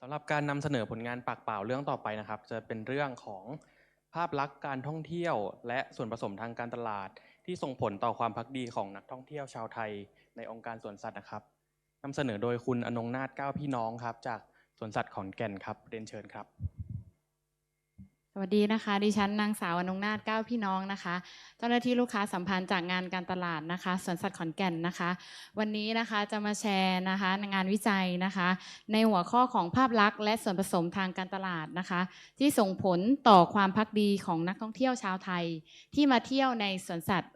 สำหรับการนำเสนอผลงานปากเปล่าเรื่องต่อไปนะครับ จะเป็นเรื่องของภาพลักษณ์การท่องเที่ยว และส่วนผสมทางการตลาด ที่ส่งผลต่อความพักดีของนักท่องเที่ยวชาวไทย ในองค์การสวนสัตว์นะครับนำเสนอโดยคุณอนงนาถก้าพี่น้องครับ จากสวนสัตว์ขอนแก่นครับเรียนเชิญครับ วัสดีนะคะ ดิฉันนางสาวอนงนาถเก้าพี่น้องนะคะ เจ้าหน้าที่ลูกค้าสัมพันธ์จากงานการตลาดนะคะสวนสัตว์ขอนแก่นนะคะ วันนี้นะคะจะมาแชร์นะคะงานวิจัยนะคะ ในหัวข้อของภาพลักษณ์และส่วนผสมทางการตลาดนะคะ ที่ส่งผลต่อความพักดีของนักท่องเที่ยวชาวไทย ที่มาเที่ยวในสวนสัตว์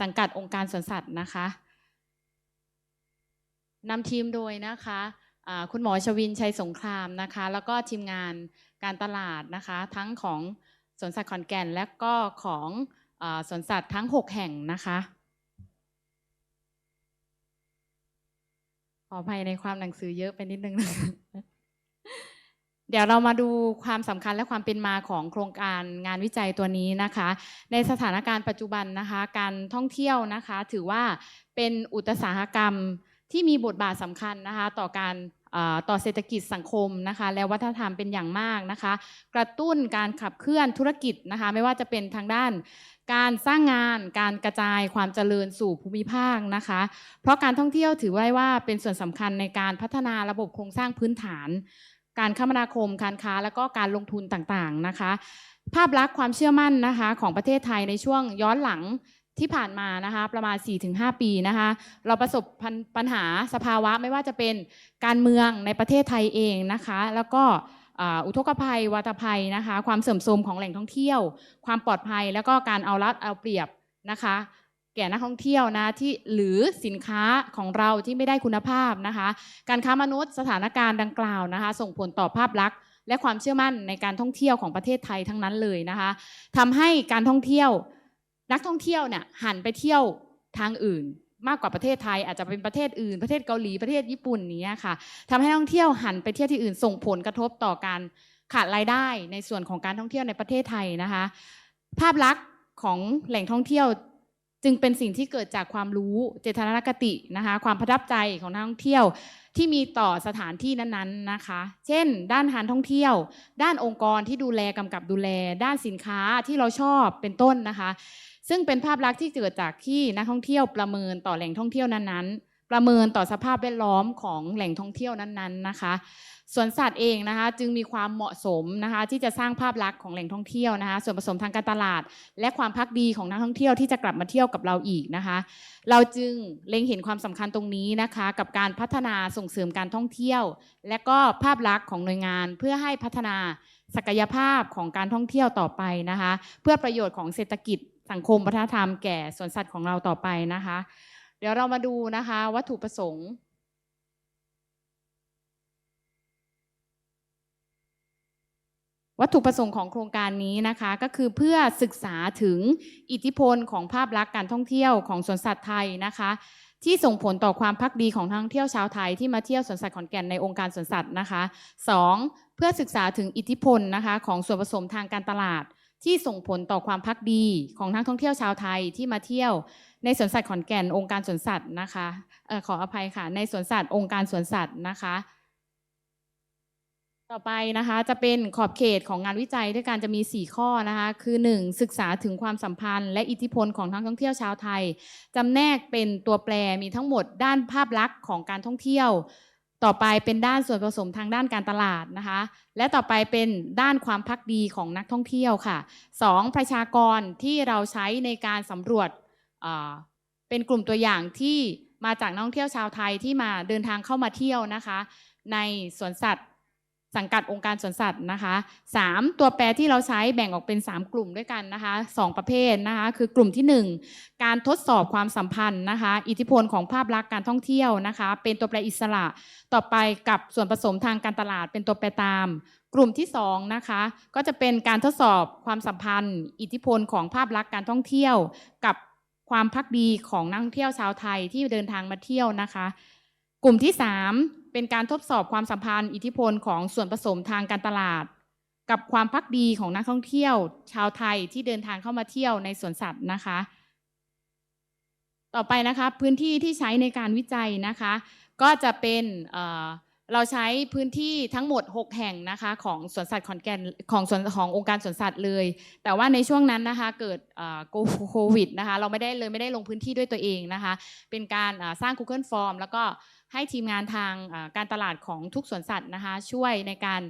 สังกัดองค์การสวนสัตว์นะคะนำทีมโดยนะคะ คุณหมอชวินชัยสงครามนะคะ แล้วก็ทีมงานการตลาดนะคะ ทั้งของสวนสัตว์ขอนแก่น และก็ของอสวนสัตว์ทั้ง 6 แห่งนะคะขออภัยในความหนังสือเยอะไปนิดนึงนะเดี๋ยวเรามาดูความสำคัญและความเป็นมาของโครงการงานวิจัยตัวนี้นะคะ ในสถานการณ์ปัจจุบันนะคะ การท่องเที่ยวนะคะ ถือว่าเป็นอุตสาหกรรมที่มีบทบาทสำคัญนะคะ ต่อการ ต่อเศรษฐกิจสังคมนะคะ และวัฒนธรรมเป็นอย่างมากนะคะ กระตุ้นการขับเคลื่อนธุรกิจนะคะ ไม่ว่าจะเป็นทางด้านการสร้างงานการกระจายความเจริญสู่ภูมิภาคนะคะ เพราะการท่องเที่ยวถือไว้ว่าเป็นส่วนสำคัญในการพัฒนาระบบโครงสร้างพื้นฐาน การคมนาคมการค้า และก็การลงทุนต่างๆนะคะ ภาพลักษณ์ความเชื่อมั่นนะคะของประเทศไทยในช่วงย้อนหลัง ที่ผ่านมานะคะประมาณ 4-5 ปีนะคะเราประสบปัญปัญหาสภาวะไม่ว่าจะเป็นการเมืองในประเทศไทยเองนะคะ แล้วก็อุทกภัย วาตภัยนะคะ ความเสื่อมโทรมของแหล่งท่องเที่ยว ความปลอดภัย แล้วก็การเอารัดเอาเปรียบนะคะ แก่นักท่องเที่ยวนะที่หรือสินค้าของเราที่ไม่ได้คุณภาพนะคะ การค้ามนุษย์สถานการณ์ดังกล่าวนะคะ ส่งผลต่อภาพลักษณ์และความเชื่อมั่นในการท่องเที่ยวของประเทศไทยทั้งนั้นเลยนะคะทำให้การท่องเที่ยว นักท่องเที่ยวเนี่ยหันไปเที่ยวทางอื่น มากกว่าประเทศไทย อาจจะเป็นประเทศอื่น ประเทศเกาหลีประเทศญี่ปุ่นนี้ค่ะทำให้นักท่องเที่ยวหันไปเที่ยวที่อื่นส่งผลกระทบต่อการขาดรายได้ในส่วนของการท่องเที่ยวในประเทศไทยนะคะ ภาพลักษณ์ของแหล่งท่องเที่ยวจึงเป็นสิ่งที่เกิดจากความรู้เจตนาคตินะคะ ความประทับใจของนักท่องเที่ยวที่มีต่อสถานที่นั้นๆนะคะ เช่น ด้านการท่องเที่ยว ด้านองค์กรที่ดูแลกำกับดูแล ด้านสินค้าที่เราชอบเป็นต้นนะคะ ซึ่งเป็นภาพลักษณ์ที่เกิดจากที่นักท่องเที่ยวประเมินต่อแหล่งท่องเที่ยวนั้นๆ ประเมินต่อสภาพแวดล้อมของแหล่งท่องเที่ยวนั้นๆนะคะสวนสัตว์เองนะคะจึงมีความเหมาะสมนะคะที่จะสร้างภาพลักษณ์ของแหล่งท่องเที่ยวนะคะส่วนผสมทางการตลาด และความพักดีของนักท่องเที่ยวที่จะกลับมาเที่ยวกับเราอีกนะคะ เราจึงเล็งเห็นความสำคัญตรงนี้นะคะ กับการพัฒนาส่งเสริมการท่องเที่ยว และก็ภาพลักษณ์ของหน่วยงาน เพื่อให้พัฒนาศักยภาพของการท่องเที่ยวต่อไปนะคะ เพื่อประโยชน์ของเศรษฐกิจ สังคมวัฒนธรรมแก่สวนสัตว์ของเราต่อไปนะคะ เดี๋ยวเรามาดูนะคะ วัตถุประสงค์วัตถุประสงค์ของโครงการนี้นะคะก็คือเพื่อศึกษาถึงอิทธิพลของภาพลักษณ์การท่องเที่ยวของสวนสัตว์ไทยนะคะ ที่ส่งผลต่อความพักดีของนักท่องเที่ยวชาวไทยที่มาเที่ยวสวนสัตว์ขอนแก่นในองค์การสวนสัตว์นะคะสองเพื่อศึกษาถึงอิทธิพลนะคะของส่วนผสมทางการตลาด ที่ส่งผลต่อความพักดีของนักท่องเที่ยวชาวไทยที่มาเที่ยวในสวนสัตว์ขอนแก่นองค์การสวนสัตว์นะคะออขออภัยค่ะ ในสวนสัตว์องค์การสวนสัตว์นะคะ ต่อไปนะคะจะเป็นขอบเขตของงานวิจัยด้วยการจะมี 4 ข้อนะคะ คือ 1. ศึกษาถึงความสัมพันธ์ และอิทธิพลของนักท่องเที่ยวชาวไทยจำแนกเป็นตัวแปรมีทั้งหมดด้านภาพลักษณ์ของการท่องเที่ยว ต่อไปเป็นด้านส่วนผสมทางด้านการตลาดนะคะ และต่อไปเป็นด้านความพักดีของนักท่องเที่ยวค่ะ 2. ประชากรที่เราใช้ในการสำรวจเป็นกลุ่มตัวอย่างที่มาจากนักท่องเที่ยวชาวไทยที่มาเดินทางเข้ามาเที่ยวนะคะ ในสวนสัตว์ สังกัดองค์การสวนสัตว์นะคะสามตัวแปรที่เราใช้แบ่งออกเป็น 3 กลุ่มด้วยกันนะคะสองประเภทนะคะ คือกลุ่มที่ 1 การทดสอบความสัมพันธ์นะคะ อิทธิพลของภาพลักษณ์การท่องเที่ยวนะคะ เป็นตัวแปรอิสระ ต่อไปกับส่วนผสมทางการตลาดเป็นตัวแปรตาม กลุ่มที่2นะคะก็จะเป็นการทดสอบความสัมพันธ์ อิทธิพลของภาพลักษณ์การท่องเที่ยว กับความพักดีของนักท่องเที่ยวชาวไทยที่เดินทางมาเที่ยวนะคะ กลุ่มที่ 3 เป็นการทดสอบความสัมพันธ์อิทธิพลของส่วนผสมทางการตลาด กับความพักดีของนักท่องเที่ยว ชาวไทยที่เดินทางเข้ามาเที่ยวในสวนสัตว์นะคะ ต่อไปนะคะพื้นที่ที่ใช้ในการวิจัยนะคะ ก็จะเป็นเเราใช้พื้นที่ทั้งหมด 6 แห่งนะคะของสวนสัตว์ขอนแก่นของสวนขององค์การสวนสัตว์เลย แต่ว่าในช่วงนั้นนะคะเกิดโควิดนะคะเราไม่ได้เลยไม่ได้ลงพื้นที่ด้วยตัวเองนะคะ เป็นการสร้าง Google Form แล้วก็ ให้ทีมงานทางการตลาดของทุกสวนสัตว์นะคะ ช่วยในการ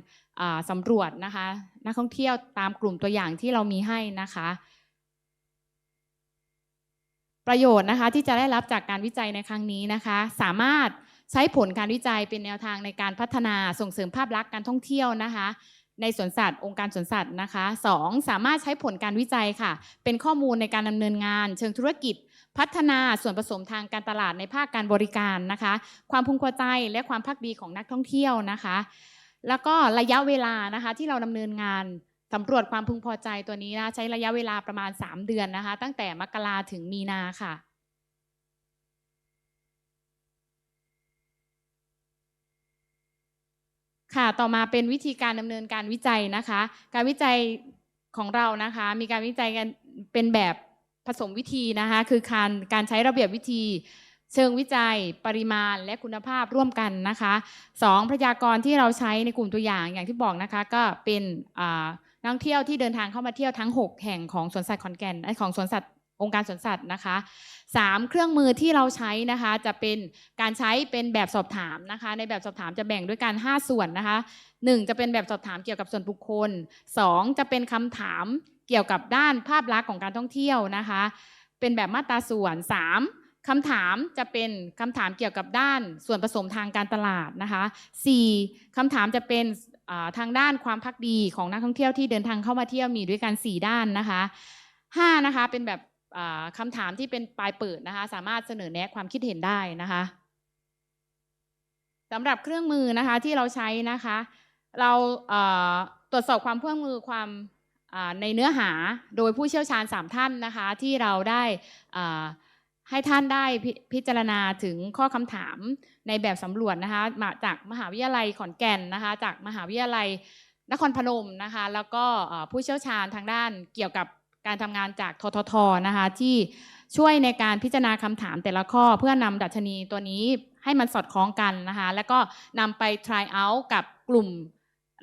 สำรวจนะคะ นักท่องเที่ยวตามกลุ่มตัวอย่างที่เรามีให้นะคะ ประโยชน์นะคะที่จะได้รับจากการวิจัยในครั้งนี้นะคะ สามารถใช้ผลการวิจัยเป็นแนวทางในการพัฒนาส่งเสริมภาพลักษณ์การท่องเที่ยวนะคะในสวนสัตว์องค์การสวนสัตว์นะคะสองสามารถใช้ผลการวิจัยค่ะ เป็นข้อมูลในการดำเนินงาน เชิงธุรกิจ พัฒนาส่วนผสมทางการตลาดในภาคการบริการนะคะ ความพึงพอใจและความพักดีของนักท่องเที่ยวนะคะ แล้วก็ระยะเวลานะคะที่เราดำเนินงานสำรวจความพึงพอใจตัวนี้นะใช้ระยะเวลาประมาณ 3 เดือนนะคะ ตั้งแต่มกราถึงมีนาค่ะค่ะ ต่อมาเป็นวิธีการดำเนินการวิจัยนะคะ การวิจัยของเรานะคะ มีการวิจัยกันเป็นแบบ ผสมวิธีนะคะคือการการใช้ระเบียบวิธี เชิงวิจัยปริมาณและคุณภาพร่วมกันนะคะสองพยากรณ์ที่เราใช้ในกลุ่มตัวอย่างอย่างที่บอกนะคะก็เป็นนักท่องเที่ยวที่เดินทางเข้ามาเที่ยวทั้ง 6 แห่งของสวนสัตว์ขอนแก่นเอ้ยของสวนสัตว์องค์การสวนสัตว์นะคะสามเครื่องมือที่เราใช้นะคะจะเป็นการใช้เป็นแบบสอบถามนะคะ ในแบบสอบถามจะแบ่งด้วยกัน 5 ส่วนนะคะหนึ่งจะเป็นแบบสอบถามเกี่ยวกับส่วนบุคคลสองจะเป็นคำถาม เกี่ยวกับด้านภาพลักษณ์ของการท่องเที่ยวนะคะ เป็นแบบมาตราส่วนสามคำถามจะเป็นคำถามเกี่ยวกับด้านส่วนผสมทางการตลาดนะคะสี่คำถามจะเป็นทางด้านความพักดีของนักท่องเที่ยวที่เดินทางเข้ามาเที่ยวมีด้วยกันสี่ด้านนะคะห้านะคะเป็นแบบคำถามที่เป็นปลายเปิดนะคะ สามารถเสนอแนะความคิดเห็นได้นะคะสำหรับเครื่องมือนะคะที่เราใช้นะคะ เราตรวจสอบความเครื่องมือความ ในเนื้อหาโดยผู้เชี่ยวชาญ 3 ท่านนะคะที่เราได้ให้ท่านได้พพิจารณาถึงข้อคำถามในแบบสำรวจนะคะมาจากมหาวิทยาลัยขอนแก่นนะคะจากมหาวิทยาลัยนครพนมนะคะแล้วก็ผู้เชี่ยวชาญทางด้านเกี่ยวกับการทำงานจากทททนะคะที่ช่วยในการพิจารณาคำถามแต่ละข้อเพื่อนำดัชนีตัวนี้ให้มันสอดคล้องกันนะคะแล้วก็นำไป try out กับกลุ่ม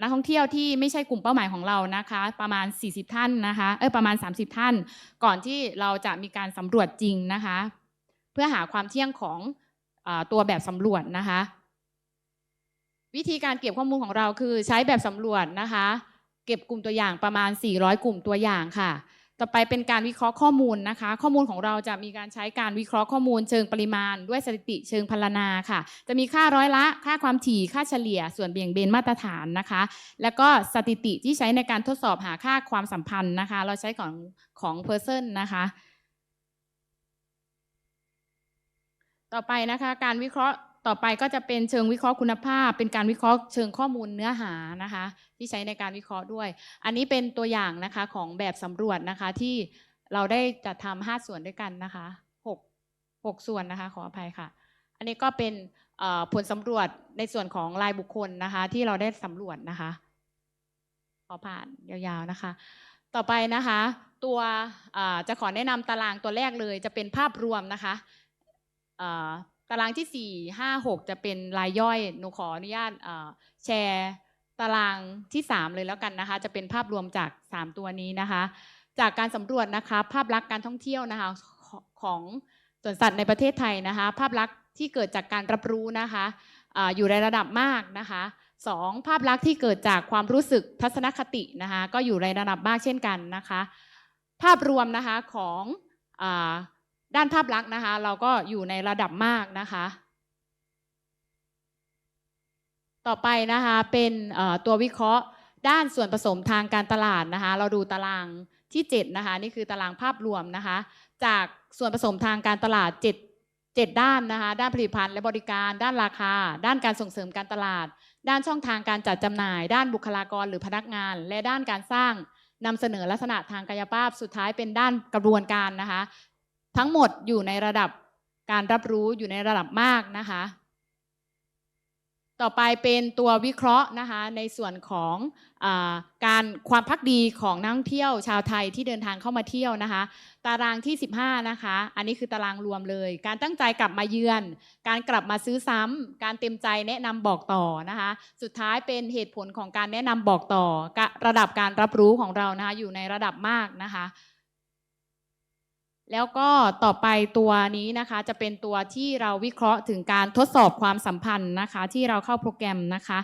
นักท่องเที่ยวที่ไม่ใช่กลุ่มเป้าหมายของเรานะคะ ประมาณ 40 ท่านนะคะเออประมาณ 30 ท่าน ก่อนที่เราจะมีการสำรวจจริงนะคะ เพื่อหาความเที่ยงของอตัวแบบสำรวจนะคะ วิธีการเก็บข้อมูลของเราคือใช้แบบสำรวจนะคะ เก็บกลุ่มตัวอย่างประมาณ 400 กลุ่มตัวอย่างค่ะ ต่อไปเป็นการวิเคราะห์ข้อมูลนะคะ ข้อมูลของเราจะมีการใช้การวิเคราะห์ข้อมูลเชิงปริมาณ ด้วยสถิติเชิงพรรณนาค่ะ จะมีค่าร้อยละ ค่าความถี่ค่าเฉลี่ย ส่วนเบี่ยงเบนมาตรฐานนะคะ แล้วก็สถิติที่ใช้ในการทดสอบหาค่าความสัมพันธ์นะคะ เราใช้ของของ person นะคะต่อไปนะคะการวิเคราะห์ ต่อไปก็จะเป็นเชิงวิเคราะห์คุณภาพ เป็นการวิเคราะห์เชิงข้อมูลเนื้อหานะคะ ที่ใช้ในการวิเคราะห์ด้วย อันนี้เป็นตัวอย่างนะคะของแบบสำรวจนะคะที่เราได้จัดทำห้าส่วนด้วยกันนะคะหกหกส่วนนะคะ ขออภัยค่ะ อันนี้ก็เป็นผลสำรวจในส่วนของรายบุคคลนะคะ ที่เราได้สำรวจนะคะ ขอผ่านยาวๆนะคะ ต่อไปนะคะ ตัวจะขอแนะนำตารางตัวแรกเลย จะเป็นภาพรวมนะคะ ตารางที่สี่ห้าหกจะเป็นรายย่อย หนูขออนุญาตแชร์ตารางที่สามเลยแล้วกันนะคะ จะเป็นภาพรวมจากสามตัวนี้นะคะ จากการสำรวจนะคะภาพลักษณ์การท่องเที่ยวนะคะของสวนสัตว์ในประเทศไทยนะคะ ภาพลักษณ์ที่เกิดจากการรับรู้นะคะออยู่ในระดับมากนะคะสองภาพลักษณ์ที่เกิดจากความรู้สึกทัศนคตินะคะ ก็อยู่ในระดับมากเช่นกันนะคะ ภาพรวมนะคะของอ ด้านภาพลักษณ์นะคะ เราก็อยู่ในระดับมากนะคะ ต่อไปนะคะเป็นตัววิเคราะห์ด้านส่วนผสมทางการตลาดนะคะ เราดูตารางที่7นะคะนี่คือตารางภาพรวมนะคะ จากส่วนผสมทางการตลาด 7 7 ด้านนะคะ ด้านผลิตภัณฑ์และบริการ ด้านราคา ด้านการส่งเสริมการตลาด ด้านช่องทางการจัดจำหน่าย ด้านบุคลากรหรือพนักงาน และด้านการสร้างนำเสนอลักษณะทางกายภาพสุดท้ายเป็นด้านกระบวนการนะคะ ทั้งหมดอยู่ในระดับการรับรู้อยู่ในระดับมากนะคะ ต่อไปเป็นตัววิเคราะห์นะคะในส่วนของอการความพักดีของนักท่องเที่ยวชาวไทยที่เดินทางเข้ามาเที่ยวนะคะ ตารางที่ 15 นะคะ อันนี้คือตารางรวมเลย การตั้งใจกลับมาเยือน การกลับมาซื้อซ้ำการเต็มใจแนะนำบอกต่อนะคะ สุดท้ายเป็นเหตุผลของการแนะนำบอกต่อ ระดับการรับรู้ของเรานะคะอยู่ในระดับมากนะคะ แล้วก็ต่อไปตัวนี้นะคะจะเป็นตัวที่เราวิเคราะห์ถึงการทดสอบความสัมพันธ์นะคะ ที่เราเข้าโปรแกรมนะคะ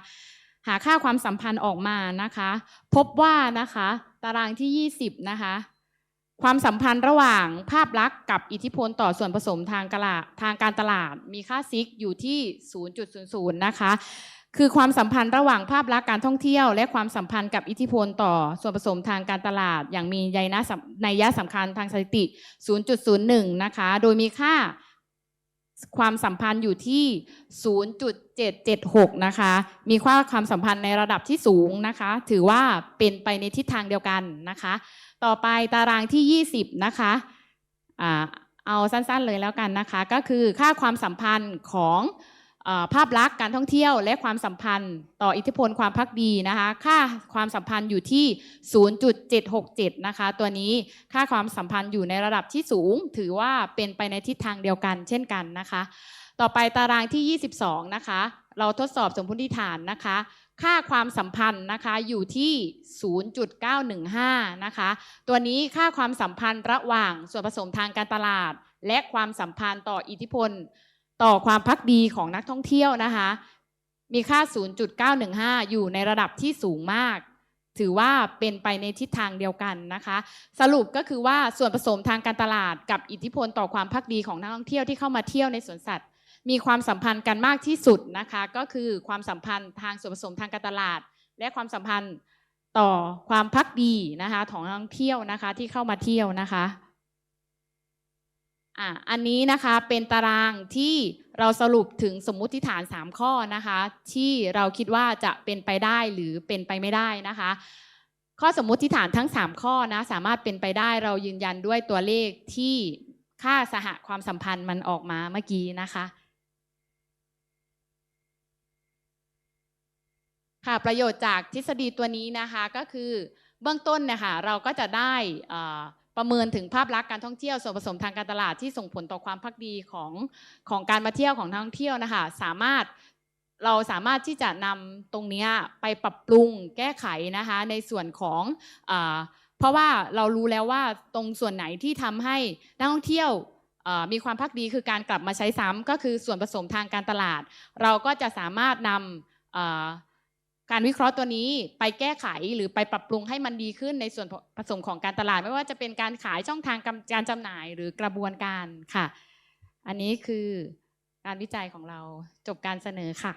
หาค่าความสัมพันธ์ออกมานะคะ พบว่านะคะ ตารางที่ 20 นะคะ ความสัมพันธ์ระหว่างภาพลักษณ์กับอิทธิพลต่อส่วนผสมทางกลาดทางการตลาด มีค่าซิกอยู่ที่ 0.00 นะคะ คือความสัมพันธ์ระหว่างภาพลักษณ์การท่องเที่ยว และความสัมพันธ์กับอิทธิพลต่อส่วนผสมทางการตลาด อย่างมีใยนะสำนัยะสำคัญทางสถิติ 0.01 นะคะ โดยมีค่าความสัมพันธ์อยู่ที่ 0.776 นะคะ มีค่าความสัมพันธ์ในระดับที่สูงนะคะ ถือว่าเป็นไปในทิศทางเดียวกันนะคะ ต่อไปตารางที่ 20 นะคะอ่าเอาสั้นๆเลยแล้วกันนะคะ ก็คือค่าความสัมพันธ์ของ ภาพลักษณ์การท่องเที่ยวและความสัมพันธ์ต่ออิทธิพลความพักดีนะคะค่าความสัมพันธ์อยู่ที่ 0.767 นะคะ ตัวนี้ค่าความสัมพันธ์อยู่ในระดับที่สูง ถือว่าเป็นไปในทิศทางเดียวกันเช่นกันนะคะ ต่อไปตารางที่ 22 นะคะ เราทดสอบสมมติฐานนะคะ ค่าความสัมพันธ์นะคะอยู่ที่ 0.915 นะคะ ตัวนี้ค่าความสัมพันธ์ระหว่างส่วนผสมทางการตลาด และความสัมพันธ์ต่ออิทธิพล ต่อความพักดีของนักท่องเที่ยวนะคะ มีค่า 0.915 อยู่ในระดับที่สูงมาก ถือว่าเป็นไปในทิศทางเดียวกันนะคะ สรุปก็คือว่าส่วนผสมทางการตลาดกับอิทธิพลต่อความพักดีของนักท่องเที่ยวที่เข้ามาเที่ยวในสวนสัตว์ มีความสัมพันธ์กันมากที่สุดนะคะ ก็คือความสัมพันธ์ทางส่วนผสมทางการตลาด และความสัมพันธ์ต่อความพักดีนะคะของนักท่องเที่ยวนะคะที่เข้ามาเที่ยวนะคะ อะอันนี้นะคะเป็นตารางที่เราสรุปถึงสมมุติฐาน 3 ข้อนะคะ ที่เราคิดว่าจะเป็นไปได้หรือเป็นไปไม่ได้นะคะ ข้อสมมุติฐานทั้ง 3 ข้อนะสามารถเป็นไปได้เรายืนยันด้วยตัวเลขที่ค่าสหความสัมพันธ์มันออกมาเมื่อกี้นะคะค่ะประโยชน์จากทฤษฎีตัวนี้นะคะก็คือเบื้องต้นเนี่ยค่ะเราก็จะได้อ่อ ประเมินถึงภาพลักษณ์การท่องเที่ยวส่วนผสมทางการตลาดที่ส่งผลต่อความพักดีของของการมาเที่ยวของนักท่องเที่ยวนะคะสามารถเราสามารถที่จะนำตรงนี้ไปปรับปรุงแก้ไขนะคะในส่วนของอเพราะว่าเรารู้แล้วว่าตรงส่วนไหนที่ทำให้นักท่องเที่ยวมีความพักดีคือการกลับมาใช้ซ้ำก็คือส่วนผสมทางการตลาด เราก็จะสามารถนำ การวิเคราะห์ตัวนี้ไปแก้ไขหรือไปปรับปรุงให้มันดีขึ้นในส่วนผสมของการตลาด ไม่ว่าจะเป็นการขายช่องทางการจำหน่ายหรือกระบวนการค่ะ อันนี้คือการวิจัยของเราจบการเสนอค่ะ